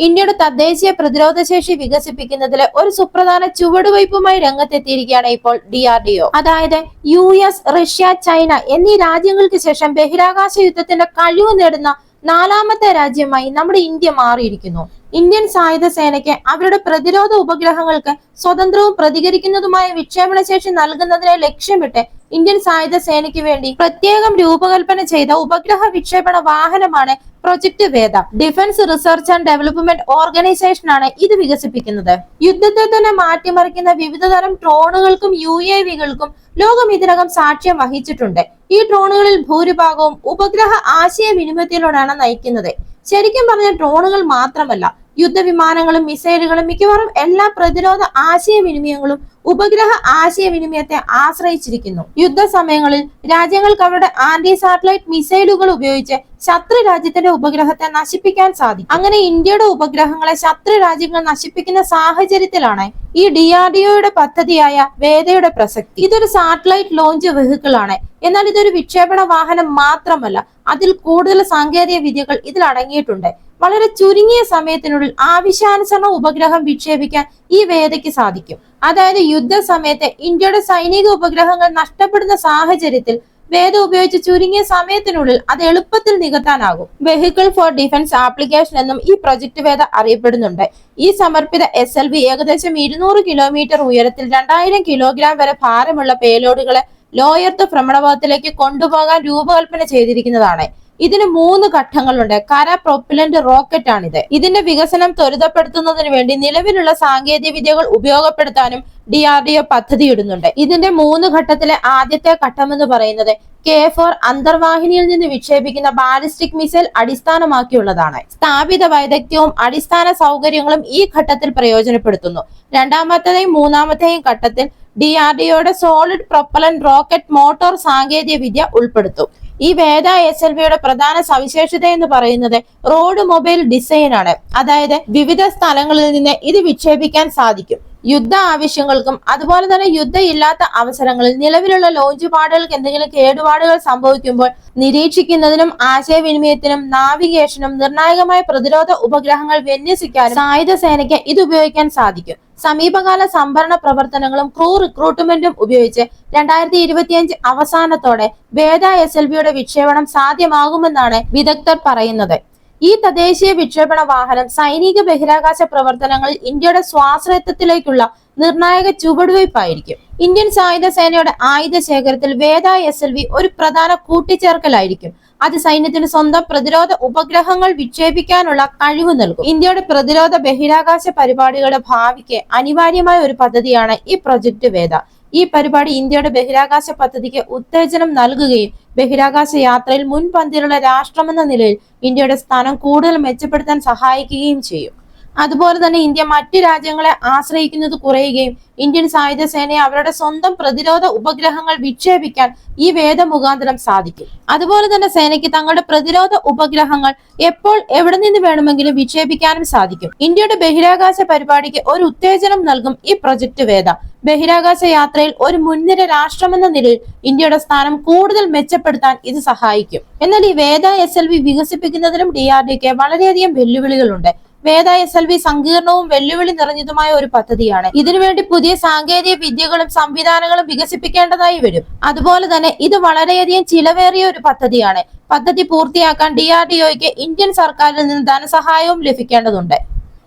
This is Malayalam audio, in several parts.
ഇന്ത്യയുടെ തദ്ദേശീയ പ്രതിരോധ ശേഷി വികസിപ്പിക്കുന്നതിലെ ഒരു സുപ്രധാന ചുവടുവയ്പുമായി രംഗത്തെത്തിയിരിക്കുകയാണ് ഇപ്പോൾ ഡി ആർ ഡി ഒ അതായത് യു എസ് റഷ്യ ചൈന എന്നീ രാജ്യങ്ങൾക്ക് ശേഷം ബഹിരാകാശ യുദ്ധത്തിന്റെ കഴിവ് നേടുന്ന നാലാമത്തെ രാജ്യമായി നമ്മുടെ ഇന്ത്യ മാറിയിരിക്കുന്നു. ഇന്ത്യൻ സായുധ സേനയ്ക്ക് അവരുടെ പ്രതിരോധ ഉപഗ്രഹങ്ങൾക്ക് സ്വതന്ത്രവും പ്രതികരിക്കുന്നതുമായ വിക്ഷേപണ ശേഷി നൽകുന്നതിനെ ലക്ഷ്യമിട്ട് ഇന്ത്യൻ സായുധ സേനയ്ക്ക് വേണ്ടി പ്രത്യേകം രൂപകൽപ്പന ചെയ്ത ഉപഗ്രഹ വിക്ഷേപണ വാഹനമാണ് project Veda. Defence research and development organisation ആണ് ഇത് വികസിപ്പിക്കുന്നത്. യുദ്ധത്തെ തന്നെ മാറ്റിമറിക്കുന്ന വിവിധ തരം ഡ്രോണുകൾക്കും യു എ വികൾക്കും ലോകം ഇതിനകം സാക്ഷ്യം വഹിച്ചിട്ടുണ്ട്. ഈ ഡ്രോണുകളിൽ ഭൂരിഭാഗവും ഉപഗ്രഹ ആശയവിനിമയത്തിലൂടെയാണ് നയിക്കുന്നത്. ശരിക്കും പറഞ്ഞ ഡ്രോണുകൾ മാത്രമല്ല യുദ്ധവിമാനങ്ങളും മിസൈലുകളും മിക്കവാറും എല്ലാ പ്രതിരോധ ആശയവിനിമയങ്ങളും ഉപഗ്രഹ ആശയവിനിമയത്തെ ആശ്രയിച്ചിരിക്കുന്നു. യുദ്ധ സമയങ്ങളിൽ രാജ്യങ്ങൾക്ക് അവരുടെ ആന്റി സാറ്റലൈറ്റ് മിസൈലുകൾ ഉപയോഗിച്ച് ശത്രു രാജ്യത്തിന്റെ ഉപഗ്രഹത്തെ നശിപ്പിക്കാൻ സാധിക്കും. അങ്ങനെ ഇന്ത്യയുടെ ഉപഗ്രഹങ്ങളെ ശത്രു രാജ്യങ്ങൾ നശിപ്പിക്കുന്ന സാഹചര്യത്തിലാണ് ഈ ഡി ആർ ഡി ഒയുടെ പദ്ധതിയായ വേദയുടെ പ്രസക്തി. ഇതൊരു സാറ്റലൈറ്റ് ലോഞ്ച് വെഹിക്കിൾ ആണ് എന്നാൽ ഇതൊരു വിക്ഷേപണ വാഹനം മാത്രമല്ല അതിൽ കൂടുതൽ സാങ്കേതിക വിദ്യകൾ ഇതിൽ അടങ്ങിയിട്ടുണ്ട്. വളരെ ചുരുങ്ങിയ സമയത്തിനുള്ളിൽ ആവശ്യാനുസരണം ഉപഗ്രഹം വിക്ഷേപിക്കാൻ ഈ വേദയ്ക്ക് സാധിക്കും. അതായത് യുദ്ധസമയത്ത് ഇന്ത്യയുടെ സൈനിക ഉപഗ്രഹങ്ങൾ നഷ്ടപ്പെടുന്ന സാഹചര്യത്തിൽ വേദ ഉപയോഗിച്ച് ചുരുങ്ങിയ സമയത്തിനുള്ളിൽ അത് എളുപ്പത്തിൽ നികത്താനാകും. വെഹിക്കിൾ ഫോർ ഡിഫൻസ് ആപ്ലിക്കേഷൻ എന്നും ഈ പ്രൊജക്ട് വേദ അറിയപ്പെടുന്നുണ്ട്. ഈ സമർപ്പിത എസ് എൽ വി ഏകദേശം ഇരുന്നൂറ് കിലോമീറ്റർ ഉയരത്തിൽ രണ്ടായിരം കിലോഗ്രാം വരെ ഭാരമുള്ള പേലോഡുകളെ ലോയർത്ത് ഭ്രമണപഥത്തിലേക്ക് കൊണ്ടുപോകാൻ രൂപകൽപ്പന ചെയ്തിരിക്കുന്നതാണ്. ഇതിന് മൂന്ന് ഘട്ടങ്ങളുണ്ട്. കര പ്രൊപ്പിലന്റ് റോക്കറ്റ് ആണിത് ഇതിന്റെ വികസനം ത്വരിതപ്പെടുത്തുന്നതിന് വേണ്ടി നിലവിലുള്ള സാങ്കേതിക വിദ്യകൾ ഉപയോഗപ്പെടുത്താനും ഡി ആർ ഡി ഒ പദ്ധതിയിടുന്നുണ്ട്. ഇതിന്റെ മൂന്ന് ഘട്ടത്തിലെ ആദ്യത്തെ ഘട്ടം എന്ന് പറയുന്നത് കെ ഫോർ അന്തർവാഹിനിയിൽ നിന്ന് വിക്ഷേപിക്കുന്ന ബാലിസ്റ്റിക് മിസൈൽ അടിസ്ഥാനമാക്കിയുള്ളതാണ്. സ്ഥാപിത വൈദഗ്ധ്യവും അടിസ്ഥാന സൗകര്യങ്ങളും ഈ ഘട്ടത്തിൽ പ്രയോജനപ്പെടുത്തുന്നു. രണ്ടാമത്തെയും മൂന്നാമത്തെയും ഘട്ടത്തിൽ D R solid propellant rocket motor സാങ്കേതിക വിദ്യ ഉൾപ്പെടുത്തും. ഈ വേദ എസ് എൽ വിയുടെ പ്രധാന സവിശേഷത എന്ന് പറയുന്നത് റോഡ് മൊബൈൽ ഡിസൈൻ ആണ് അതായത് വിവിധ സ്ഥലങ്ങളിൽ നിന്ന് ഇത് വിക്ഷേപിക്കാൻ സാധിക്കും. യുദ്ധ ആവശ്യങ്ങൾക്കും അതുപോലെ തന്നെ യുദ്ധം ഇല്ലാത്ത അവസരങ്ങളിൽ നിലവിലുള്ള ലോഞ്ച് പാടുകൾക്ക് എന്തെങ്കിലും കേടുപാടുകൾ സംഭവിക്കുമ്പോൾ നിരീക്ഷിക്കുന്നതിനും ആശയവിനിമയത്തിനും നാവിഗേഷനും നിർണായകമായ പ്രതിരോധ ഉപഗ്രഹങ്ങൾ വിന്യസിക്കാനും സായുധ സേനയ്ക്ക് ഇത് ഉപയോഗിക്കാൻ സാധിക്കും. സമീപകാല സംഭരണ പ്രവർത്തനങ്ങളും ക്രൂ റിക്രൂട്ട്മെന്റും ഉപയോഗിച്ച് രണ്ടായിരത്തി ഇരുപത്തിയഞ്ച് അവസാനത്തോടെ വേദ എസ് എൽ ബിയുടെ വിക്ഷേപണം സാധ്യമാകുമെന്നാണ് വിദഗ്ധർ പറയുന്നത്. ഈ തദ്ദേശീയ വിക്ഷേപണ വാഹനം സൈനിക ബഹിരാകാശ പ്രവർത്തനങ്ങളിൽ ഇന്ത്യയുടെ സ്വാശ്രയത്വത്തിലേക്കുള്ള നിർണായക ചുവടുവയ്പായിരിക്കും. ഇന്ത്യൻ സായുധ സേനയുടെ ആയുധ ശേഖരത്തിൽ വേദ എസ് എൽ വി ഒരു പ്രധാന കൂട്ടിച്ചേർക്കലായിരിക്കും. അത് സൈന്യത്തിന് സ്വന്തം പ്രതിരോധ ഉപഗ്രഹങ്ങൾ വിക്ഷേപിക്കാനുള്ള കഴിവ് നൽകും. ഇന്ത്യയുടെ പ്രതിരോധ ബഹിരാകാശ പരിപാടികളുടെ ഭാവിക്ക് അനിവാര്യമായ ഒരു പദ്ധതിയാണ് ഈ പ്രൊജക്ട് വേദ. ഈ പരിപാടി ഇന്ത്യയുടെ ബഹിരാകാശ പദ്ധതിക്ക് ഉത്തേജനം നൽകുകയും ബഹിരാകാശ യാത്രയിൽ മുൻപന്തിയിലുള്ള രാഷ്ട്രമെന്ന നിലയിൽ ഇന്ത്യയുടെ സ്ഥാനം കൂടുതൽ മെച്ചപ്പെടുത്താൻ സഹായിക്കുകയും ചെയ്യും. അതുപോലെ തന്നെ ഇന്ത്യ മറ്റു രാജ്യങ്ങളെ ആശ്രയിക്കുന്നത് കുറയുകയും ഇന്ത്യൻ സായുധ സേനയെ അവരുടെ സ്വന്തം പ്രതിരോധ ഉപഗ്രഹങ്ങൾ വിക്ഷേപിക്കാൻ ഈ വേദ മുഖാന്തരം സാധിക്കും. അതുപോലെ തന്നെ സേനയ്ക്ക് തങ്ങളുടെ പ്രതിരോധ ഉപഗ്രഹങ്ങൾ എപ്പോൾ എവിടെ നിന്ന് വേണമെങ്കിലും വിക്ഷേപിക്കാനും സാധിക്കും. ഇന്ത്യയുടെ ബഹിരാകാശ പരിപാടിക്ക് ഒരു ഉത്തേജനം നൽകും ഈ പ്രൊജക്ട് വേദ. ബഹിരാകാശ യാത്രയിൽ ഒരു മുൻനിര രാഷ്ട്രമെന്ന നിലയിൽ ഇന്ത്യയുടെ സ്ഥാനം കൂടുതൽ മെച്ചപ്പെടുത്താൻ ഇത് സഹായിക്കും. എന്നാൽ ഈ വേദ എസ് എൽ വി വികസിപ്പിക്കുന്നതിനും ഡി ആർ ഡിക്ക് വളരെയധികം വെല്ലുവിളികളുണ്ട്. വേദ എസ് എൽ വി സങ്കീർണവും വെല്ലുവിളി നിറഞ്ഞതുമായ ഒരു പദ്ധതിയാണ്. ഇതിനുവേണ്ടി പുതിയ സാങ്കേതിക വിദ്യകളും സംവിധാനങ്ങളും വികസിപ്പിക്കേണ്ടതായി വരും. അതുപോലെ തന്നെ ഇത് വളരെയധികം ചിലവേറിയ ഒരു പദ്ധതിയാണ്. പദ്ധതി പൂർത്തിയാക്കാൻ ഡി ആർ ഡി ഇന്ത്യൻ സർക്കാരിൽ നിന്ന് ധനസഹായവും ലഭിക്കേണ്ടതുണ്ട്.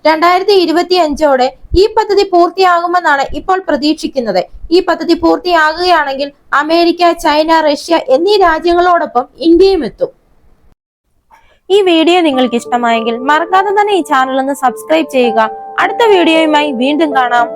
രണ്ടായിരത്തി ഇരുപത്തി അഞ്ചോടെ ഈ പദ്ധതി പൂർത്തിയാകുമെന്നാണ് ഇപ്പോൾ പ്രതീക്ഷിക്കുന്നത്. ഈ പദ്ധതി പൂർത്തിയാകുകയാണെങ്കിൽ അമേരിക്ക ചൈന റഷ്യ എന്നീ രാജ്യങ്ങളോടൊപ്പം ഇന്ത്യയും എത്തും. ഈ വീഡിയോ നിങ്ങൾക്ക് ഇഷ്ടമായെങ്കിൽ മറക്കാതെ തന്നെ ഈ ചാനൽ ഒന്ന് സബ്സ്ക്രൈബ് ചെയ്യുക. അടുത്ത വീഡിയോയുമായി വീണ്ടും കാണാം.